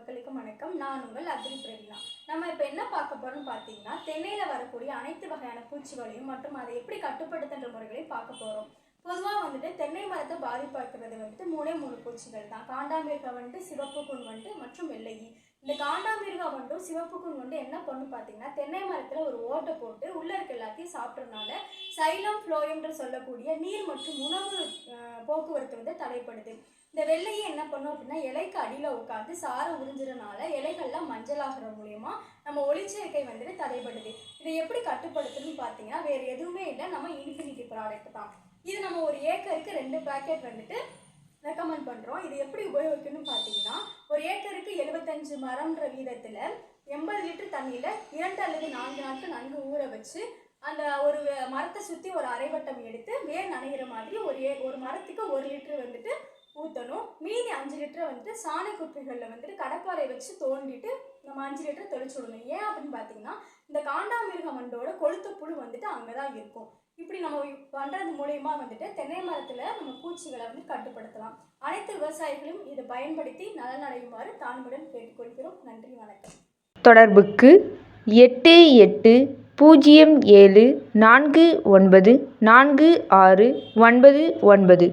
மக்களுக்கு வணக்கம். நான் உங்கள் அதிரி பிரவீனா. நம்ம இப்போ என்ன பார்க்க போகிறோம்னு பார்த்தீங்கன்னா தென்னையில் வரக்கூடிய அனைத்து வகையான பூச்சிகளையும் மற்றும் அதை எப்படி கட்டுப்படுத்துன்ற முறைகளையும் பார்க்க போகிறோம் பொதுவாக வந்துட்டு தென்னை மரத்தை பாதிப்பாக்குறது வந்துட்டு மூணே மூணு பூச்சிகள் தான். காண்டாமிருகா வந்துட்டு சிவப்பு கூன் வந்துட்டு மற்றும் வெள்ளகி இந்த காண்டாமிருகா வந்துட்டு சிவப்பு கூன் வந்து என்ன பண்ணும் பார்த்தீங்கன்னா தென்னை மரத்தில் ஒரு ஓட்டை போட்டு உள்ள இருக்க எல்லாத்தையும் சாப்பிட்றதுனால சைலம் ஃப்ளோயம்ன்ற சொல்லக்கூடிய நீர் மற்றும் உணவு போக்குவரத்து வந்து தடைப்படுது இந்த வெள்ளையை என்ன பண்ணும் அப்படின்னா இலைக்கு அடியில் உட்காந்து சாரம் உறிஞ்சுறதுனால இலைகள்லாம் மஞ்சளாகிற மூலியமா நம்ம ஒளிச்சேர்க்கை வந்துட்டு தடைப்படுது இதை எப்படி கட்டுப்படுத்துன்னு பார்த்தீங்கன்னா வேறு எதுவுமே இல்லை. நம்ம இன்ஃபினிட்டி ப்ராடக்ட் தான். இது நம்ம ஒரு ஏக்கருக்கு ரெண்டு பேக்கெட் வந்துட்டு ரெக்கமெண்ட் பண்ணுறோம் இது எப்படி உபயோகிக்கணும்னு பார்த்தீங்கன்னா ஒரு ஏக்கருக்கு எழுபத்தஞ்சு மரம்ன்ற வீதத்தில் எண்பது லிட்டர் தண்ணியில் இரண்டு அல்லது நான்கு நாட்கள் நன்கு ஊற வச்சு அந்த ஒரு மரத்தை சுற்றி ஒரு அரைவட்டம் எடுத்து வேர் நனைகிற மாதிரி ஒரு ஏ ஒரு மரத்துக்கு ஒரு லிட்டர் வந்துட்டு ஊற்றணும் மீதி அஞ்சு லிட்டரை வந்துட்டு சாணி குப்பைகளில் வந்துட்டு கடப்பாறை வச்சு தோண்டிட்டு நம்ம அஞ்சு லிட்டர் தெளிச்சு விடணும். ஏன் அப்படின்னு பார்த்தீங்கன்னா இந்த காண்டாமிருக மண்டோட கொளுத்த புழு வந்துட்டு அங்கே தான் இருக்கும். இப்படி நம்ம பண்ணுறது மூலயமா வந்துட்டு தென்னை மரத்தில் நம்ம பூச்சிகளை வந்து கட்டுப்படுத்தலாம். அனைத்து விவசாயிகளும் இதை பயன்படுத்தி நலனடையுமாறு தாழ்மையுடன் கேட்டுக்கொள்கிறோம். நன்றி வணக்கம். தொடர்புக்கு எட்டு எட்டு பூஜ்ஜியம் ஏழு நான்கு ஒன்பது நான்கு ஆறு ஒன்பது ஒன்பது